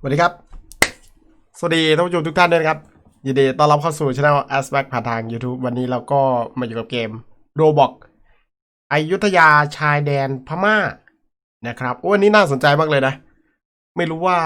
สวัสดีครับ สวัสดีท่านผู้ชมทุกท่านด้วยนะครับ ยินดีต้อนรับเข้าสู่ช่อง a s b a c ผ่านทาง YouTube วันนี้เราก็มาอยู่กับเกม Roblox อยุธยาชายแดนพม่านะครับโอ้วันนี้น่าสนใจมากเลยนะ ไม่รู้ว่า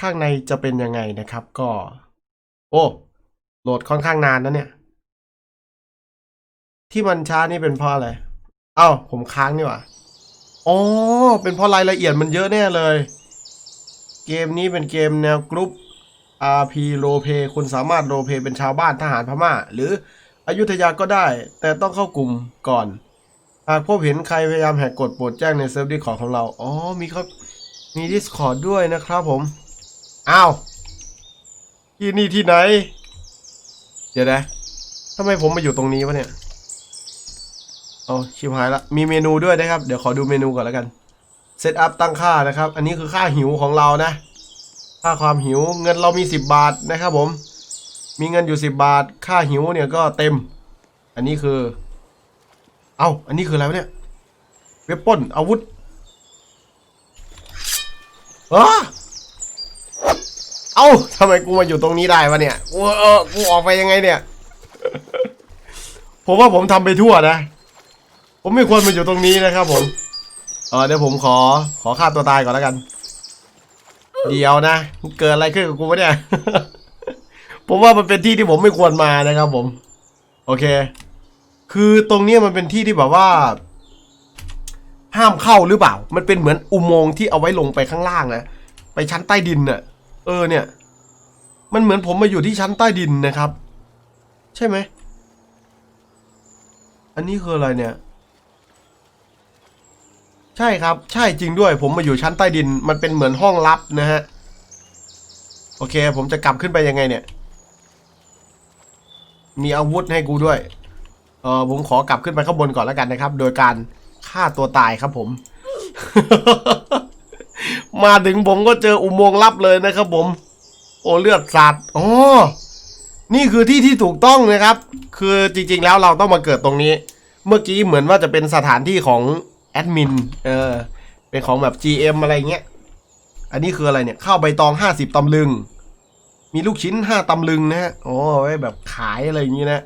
ข้างในจะเป็นยังไงนะครับ ก็ โอ้โหลดค่อนข้างนานนะเนี่ย ที่มันช้านี่เป็นเพราะอะไรเอ้าผมค้างนี่หว่าอ๋อเป็นเพราะรายละเอียดมันเยอะแน่เลย เกมนี้เป็นเกมแนวกรุ๊ป RP โรเพคุณสามารถโรเพเป็นชาวบ้านทหารพม่า หรืออยุธยาก็ได้ แต่ต้องเข้ากลุ่มก่อน หากพบเห็นใครพยายามแหกกฎโปรดแจ้งในเซิร์ฟดิสคอร์ของเรา อ๋อ มีครับ มี Discord ด้วยนะครับผม อ้าว ที่นี่ที่ไหน เดี๋ยวนะทำไมผมมาอยู่ตรงนี้วะเนี่ย เอาชิบหายละ มีเมนูด้วยนะครับ เดี๋ยวขอดูเมนูก่อนแล้วกัน เซตอัพตั้งค่านะครับ อันนี้คือค่าหิวของเรานะ ค่าความหิวเงินเรามี 10 บาทนะครับผม มีเงินอยู่ 10 บาท ค่าหิวเนี่ยก็เต็ม อันนี้คือ เอาอันนี้คืออะไรเนี่ย เว็บป้นอาวุธเอ้าเอ้าทำไมกูมาอยู่ตรงนี้ได้วะเนี่ยเออกูออกไปยังไงเนี่ย ผมว่าผมทำไปทั่วนะ ผมไม่ควรมาอยู่ตรงนี้นะครับผม เออเดี๋ยวผมขอขอฆ่าตัวตายก่อนแล้วกัน เดี๋ยวนะเกิดอะไรขึ้นกับกูวะเนี่ย ผมว่ามันเป็นที่ที่ผมไม่ควรมานะครับผม โอเค คือตรงเนี้ยมันเป็นที่ที่แบบว่า ห้ามเข้าหรือเปล่า มันเป็นเหมือนอุโมงค์ที่เอาไว้ลงไปข้างล่างนะไปชั้นใต้ดินน่ะ เออเนี่ย มันเหมือนผมมาอยู่ที่ชั้นใต้ดินนะครับ ใช่ไหมอันนี้คืออะไรเนี่ย ใช่ครับ ใช่จริงด้วย ผมมาอยู่ชั้นใต้ดิน มันเป็นเหมือนห้องลับนะฮะ โอเค ผมจะกลับขึ้นไปยังไงเนี่ย มีอาวุธให้กูด้วย เออผมขอกลับขึ้นไปข้างบนก่อนแล้วกันนะครับ โดยการฆ่าตัวตายครับผม มาถึงผมก็เจออุโมงค์ลับเลยนะครับผม โอ้เลือดสาดอ๋อนี่คือที่ที่ถูกต้องนะครับ คือจริงๆแล้วเราต้องมาเกิดตรงนี้ เมื่อกี้เหมือนว่าจะเป็นสถานที่ของ แอดมินเออเป็นของแบบ GM อะไรเงี้ย อันนี้คืออะไรเนี่ย ข้าวใบตองห้าสิบตำลึง มีลูกชิ้นห้าตำลึงนะฮะโอ้ไว้แบบขายอะไรอย่างงี้นะ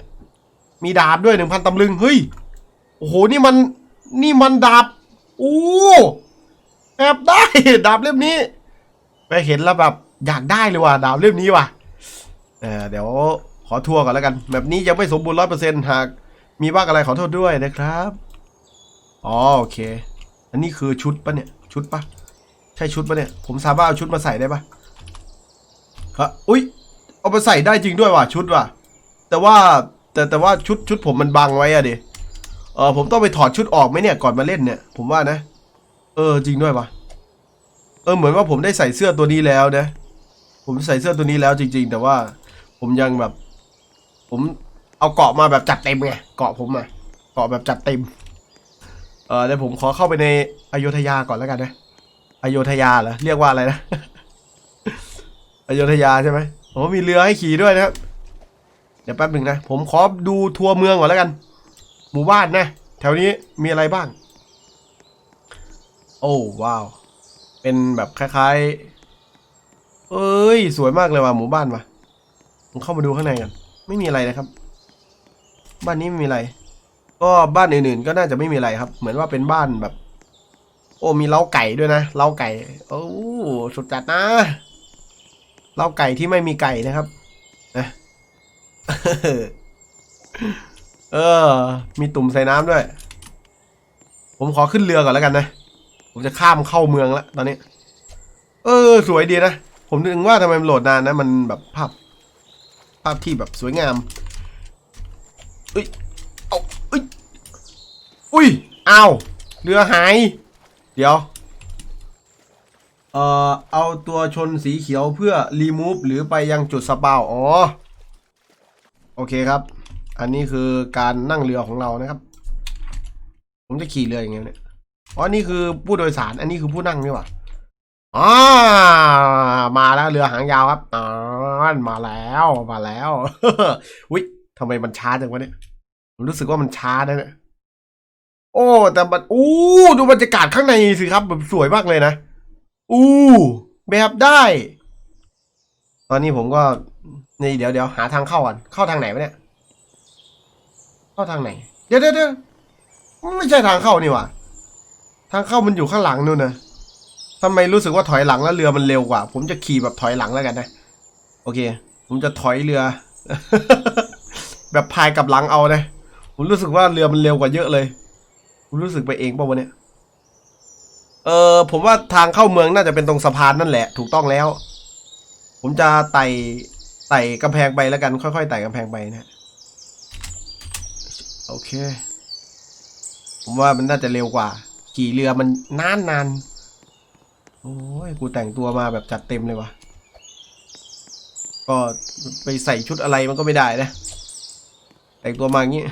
มีดาบด้วยหนึ่งพันตำลึง เฮ้ย โอ้โห นี่มัน นี่มันดาบโอ้แอบได้ ดาบเล่มนี้ ไปเห็นแล้วแบบอยากได้เลยว่ะ ดาบเล่มนี้ว่ะ เออเดี๋ยวขอทัวร์ก่อนแล้วกัน แบบนี้ยังไม่สมบูรณ์ร้อยเปอร์เซ็นต์หากมีบ้างอะไรขอโทษด้วยนะครับ อ๋อโอเค อันนี้คือชุดปะเนี่ย ชุดปะใช่ชุดปะเนี่ย ผมสามารถเอาชุดมาใส่ได้ปะครับอุ้ยเอาไปใส่ได้จริงด้วยว่ะชุดว่ะ แต่ว่าแต่แต่ว่าชุดชุดผมมันบังไว้อะดิเออผมต้องไปถอดชุดออกไหมเนี่ยก่อนมาเล่นเนี่ย ผมว่านะ เออจริงด้วยว่ะ เออเหมือนว่าผมได้ใส่เสื้อตัวนี้แล้วนะ ผมใส่เสื้อตัวนี้แล้วจริง ๆ แต่ว่าผมยังแบบ ผมเอาเกาะมาแบบจัดเต็มไงเกาะผมอะเกาะแบบจัดเต็ม เออเดี๋ยวผมขอเข้าไปในอโยธยาก่อนแล้วกันนะอโยธยาเหรอเรียกว่าอะไรนะอโยธยาใช่ไหมโอ้มีเรือให้ขี่ด้วยนะครับ เดี๋ยวแป๊บหนึ่งนะ ผมขอดูทัวร์เมืองก่อนแล้วกัน หมู่บ้านนะ แถวนี้มีอะไรบ้าง โอ้ว้าว เป็นแบบคล้ายๆ เอ้ย สวยมากเลยว่ะหมู่บ้านว่ะผมเข้ามาดูข้างในกัน ไม่มีอะไรนะครับ บ้านนี้ไม่มีอะไร ก็บ้านอื่นๆก็น่าจะไม่มีอะไรครับ เหมือนว่าเป็นบ้านแบบ โอ้มีเล้าไก่ด้วยนะเล้าไก่ โอ้สุดจัดนะเล้าไก่ที่ไม่มีไก่นะครับนะเออ มีตุ่มใส่น้ำด้วย ผมขอขึ้นเรือก่อนแล้วกันนะ ผมจะข้ามเข้าเมืองแล้วตอนนี้ เออ สวยดีนะ ผมนึกว่าทำไมมันโหลดนานนะ มันแบบภาพ ภาพที่แบบสวยงามเอ้ยเอาเอ้ย อุ้ยอ้าวเรือหาย เดี๋ยว เอ่อ เอาตัวชนสีเขียวเพื่อ remove หรือไปยังจุดสปาวอ๋อ โอเคครับ อันนี้คือการนั่งเรือของเรานะครับ ผมจะขี่เรืออย่างเงี้ยเนี่ย อ๋อ นี่คือผู้โดยสาร อันนี้คือผู้นั่งนี่หว่าอ๋อมาแล้วเรือหางยาวครับอ๋อมาแล้ว มาแล้วอุ้ยทำไมมันช้าจังวะเนี่ย ผมรู้สึกว่ามันช้านะเนี่ย โอ้ แต่มันอู้ดูบรรยากาศข้างในสิครับ แบบสวยมากเลยนะ อู้แบบได้ ตอนนี้ผมก็นี่เดี๋ยวเดี๋ยวหาทางเข้าก่อนเข้าทางไหนวะเนี่ย เข้าทางไหน เดี๋ยวเดี๋ยวเดี๋ยวไม่ใช่ทางเข้านี่หว่าทางเข้ามันอยู่ข้างหลังนู่นนะทำไมรู้สึกว่าถอยหลังแล้วเรือมันเร็วกว่า ผมจะขี่แบบถอยหลังแล้วกันนะ โอเค ผมจะถอยเรือ แบบพายกลับหลังเอานะ ผมรู้สึกว่าเรือมันเร็วกว่าเยอะเลย ผมรู้สึกไปเองป่าวะเนี่ย เออผมว่าทางเข้าเมืองน่าจะเป็นตรงสะพานนั่นแหละ ถูกต้องแล้ว ผมจะไต่ไต่กำแพงไปแล้วกัน ค่อยๆไต่กำแพงไปนะโอเค ผมว่ามันน่าจะเร็วกว่า ขี่เรือมันนานนานๆโอ้ยกูแต่งตัวมาแบบจัดเต็มเลยวะก็ไปใส่ชุดอะไรมันก็ไม่ได้นะ แต่งตัวมาอย่างนี้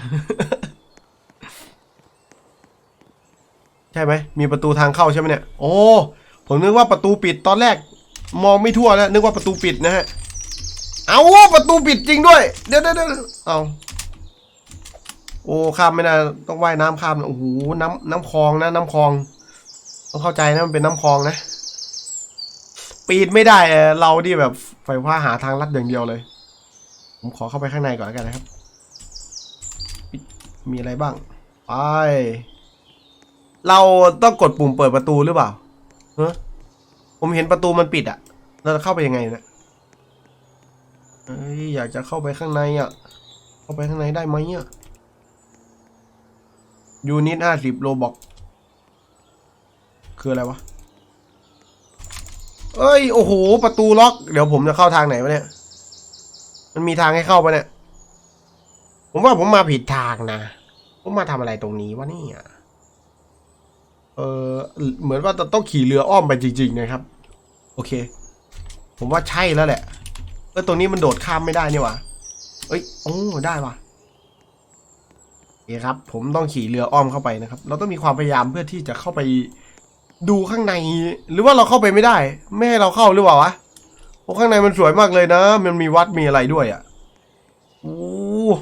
ใช่ไหมมีประตูทางเข้าใช่ไหมเนี่ย โอ้ ผมนึกว่าประตูปิดตอนแรก มองไม่ทั่วแล้ว นึกว่าประตูปิดนะฮะ เอาประตูปิดจริงด้วย เดี๋ยวเดี๋ยวเดี๋ยวเอาโอ้ข้ามไม่ได้ต้องว่ายน้ำข้ามโอ้โหน้ำน้ำคลองนะ น้ำคลองต้องเข้าใจนะมันเป็นน้ำคลองนะ ปีนไม่ได้เราที่แบบไฟฟ้าหาทางลัดอย่างเดียวเลย ผมขอเข้าไปข้างในก่อนแล้วกันนะครับ มีอะไรบ้าง ไป เราต้องกดปุ่มเปิดประตูหรือเปล่าเฮ้ผมเห็นประตูมันปิดอะเราจะเข้าไปยังไงเนะเอ้ยอยากจะเข้าไปข้างในอะเข้าไปข้างในได้ไหมอะยูนิตห้าสิบโลบอกคืออะไรวะ เอ้ย โอ้โห ประตูล็อก เดี๋ยวผมจะเข้าทางไหนวะเนี่ย มันมีทางให้เข้าปะเนี่ย ผมว่าผมมาผิดทางนะ ผมมาทำอะไรตรงนี้วะเนี่ย เออเหมือนว่าจะต้องขี่เรืออ้อมไปจริง ๆ นะครับ โอเค ผมว่าใช่แล้วแหละเออตรงนี้มันโดดข้ามไม่ได้นี่หวะเอ้ยโอ้ได้ว่ะโอครับ ผมต้องขี่เรืออ้อมเข้าไปนะครับ เราต้องมีความพยายามเพื่อที่จะเข้าไปดูข้างใน หรือว่าเราเข้าไปไม่ได้ ไม่ให้เราเข้าหรือเปล่าวะโอ้ข้างในมันสวยมากเลยนะ มันมีวัดมีอะไรด้วยอะอู้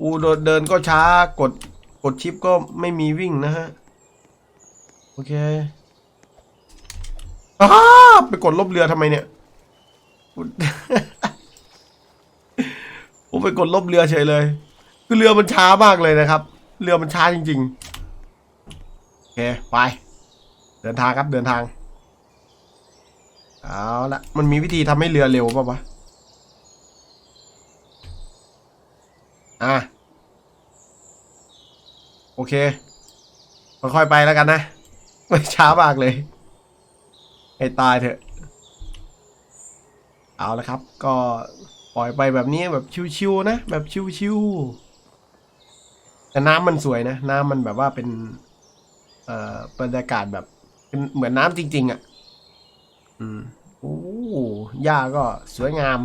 อู้เดินก็ช้ากดกดชิปก็ไม่มีวิ่งนะฮะ โอเคอ้าไปกดลบเรือทำไมเนี่ยผมไปกดลบเรือเฉยเลย คือเรือมันช้ามากเลยนะครับ เรือมันช้าจริง ๆ โอเค ไป เดินทางครับเดินทาง เอาละมันมีวิธีทำให้เรือเร็วป่ะวะ อะ โอเคค่อยๆไปแล้วกันนะ ไม่ช้ามากเลย ให้ตายเถอะ เอาละครับ ก็ปล่อยไปแบบนี้แบบชิวๆนะ แบบชิวๆแต่น้ำมันสวยนะ น้ำมันแบบว่าเป็น เอ่อบรรยากาศแบบเป็นเหมือนน้ำจริง ๆอะ อืมโอ้หญ้าก็สวยงาม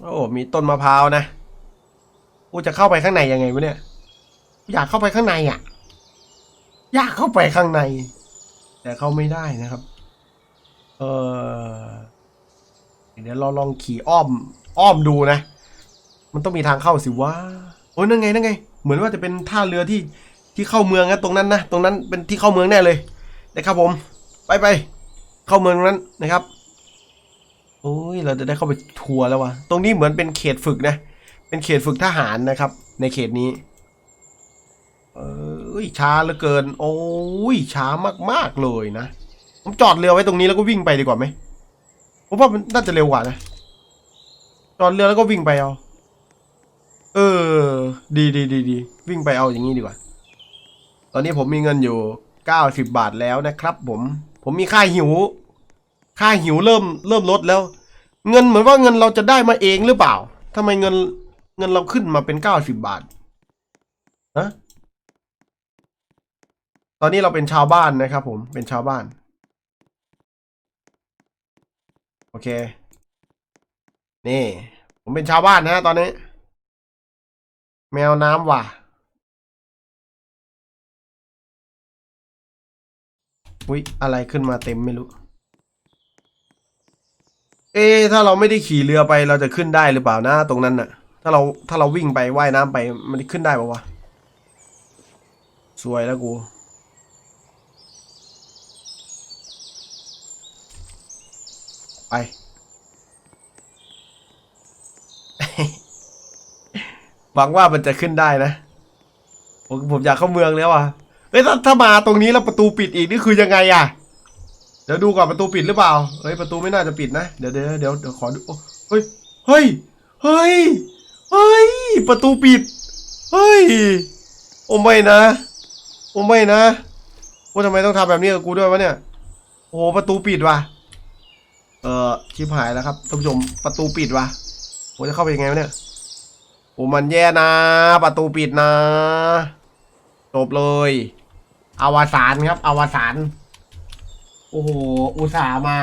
โอ้มีต้นมะพร้าวนะ กูจะเข้าไปข้างในยังไงวะเนี่ย อยากเข้าไปข้างในอะ อยากเข้าไปข้างใน แต่เข้าไม่ได้นะครับ เออเดี๋ยวเราลองขี่อ้อม อ้อมดูนะ มันต้องมีทางเข้าสิว่าโอ้ยนั่นไงนั่นไง เหมือนว่าจะเป็นท่าเรือที่ที่เข้าเมืองนะตรงนั้นนะตรงนั้นเป็นที่เข้าเมืองแน่เลยนะครับผม ไปไปเข้าเมืองตรงนั้นนะครับโอ้ยเราจะได้เข้าไปทัวร์แล้ววะตรงนี้เหมือนเป็นเขตฝึกนะ เป็นเขตฝึกทหารนะครับ ในเขตนี้ เอ้ยช้าเหลือเกิน โอ้ยช้ามากๆเลยนะผมจอดเรือไว้ตรงนี้แล้วก็วิ่งไปดีกว่าไหมผมว่ามันน่าจะเร็วกว่านะจอดเรือแล้วก็วิ่งไปเอา เออ ดีดีดีดีวิ่งไปเอาอย่างนี้ดีกว่า ตอนนี้ผมมีเงินอยู่เก้าสิบบาทแล้วนะครับ ผม ผมมีค่าหิว ค่าหิวเริ่มเริ่มลดแล้ว เงินเหมือนว่าเงินเราจะได้มาเองหรือเปล่าทำไมเงินเงินเราขึ้นมาเป็นเก้าสิบบาทฮะ ตอนนี้เราเป็นชาวบ้านนะครับผมเป็นชาวบ้าน โอเค นี่ ผมเป็นชาวบ้านนะตอนนี้ แมวน้ำว่ะอุ๊ยอะไรขึ้นมาเต็มไม่รู้ เอ๊ถ้าเราไม่ได้ขี่เรือไปเราจะขึ้นได้หรือเปล่านะตรงนั้นน่ะ ถ้าเราถ้าเราวิ่งไปว่ายน้ำไปมันขึ้นได้ปะวะสวยแล้วกู ไป หวังว่ามันจะขึ้นได้นะ ผมผมอยากเข้าเมืองแล้วอะเฮ้ยถ้าถ้ามาตรงนี้แล้วประตูปิดอีกนี่คือยังไงอะ เดี๋ยวดูก่อนประตูปิดหรือเปล่า เฮ้ยประตูไม่น่าจะปิดนะ เดี๋ยวเดี๋ยวเดี๋ยวเดี๋ยวขอดู เฮ้ย เฮ้ย เฮ้ย เฮ้ย ประตูปิด เฮ้ย โอ้ไม่นะ โอ้ไม่นะว่าทำไมต้องทำแบบนี้กับกูด้วยวะเนี่ย โอ้ประตูปิดว่ะ เออชิบหายแล้วครับท่านผู้ชมประตูปิดวะผมจะเข้าไปยังไงวะเนี่ยโอ้มันแย่นะ ประตูปิดนะจบเลยอวสานครับ อวสานโอ้โห อุตส่าห์มา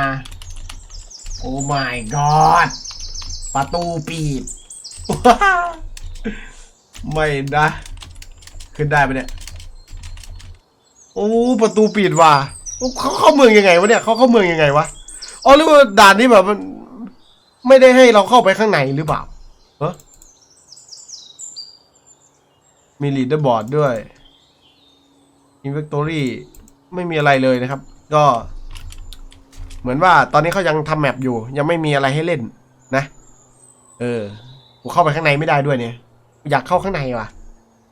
โอ้ my god ประตูปิด ไม่นะขึ้นได้ปะเนี่ย โอ้ ประตูปิดว่ะเขาเข้าเมืองยังไงวะเนี่ย เขาเข้าเมืองยังไงวะ อ๋อหรือว่าด่านนี้แบบมัน ไม่ได้ให้เราเข้าไปข้างในหรือเปล่าเออมีลีดเดอร์บอร์ดด้วย Inventory ไม่มีอะไรเลยนะครับ ก็ เหมือนว่าตอนนี้เขายังทำแมปอยู่ ยังไม่มีอะไรให้เล่นนะ เออกูเข้าไปข้างในไม่ได้ด้วยเนี่ย อยากเข้าข้างในว่ะ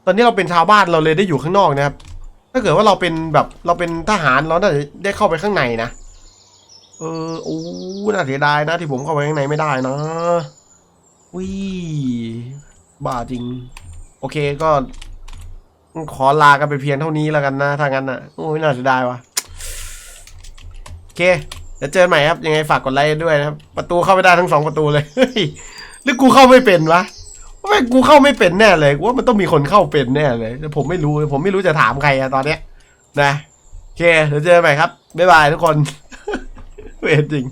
ตอนนี้เราเป็นชาวบ้านเราเลยได้อยู่ข้างนอกนะครับ ถ้าเกิดว่าเราเป็นแบบเราเป็นทหารเราน่าจะได้เข้าไปข้างในนะ เออโอ้น่าเสียดายนะที่ผมเข้าไปข้างในไม่ได้นะวิบ้าจริง โอเคก็ ขอลากันไปเพียงเท่านี้แล้วกันนะ ถ้างั้นนะโอ้ยน่าเสียดายว่ะโอเคเดี๋ยวเจอกันใหม่ครับ ยังไงฝากกดไลค์ด้วยนะครับ ประตูเข้าไม่ได้ทั้งสองประตูเลยเฮ้ยหรือกูเข้าไม่เป็นวะไม่กูเข้าไม่เป็นแน่เลยกูว่ามันต้องมีคนเข้าเป็นแน่เลยแต่ผมไม่รู้ผมไม่รู้จะถามใครอะตอนเนี้ยนะโอเคเดี๋ยวเจอกันใหม่ครับบ๊ายบายทุกคน เวรจริง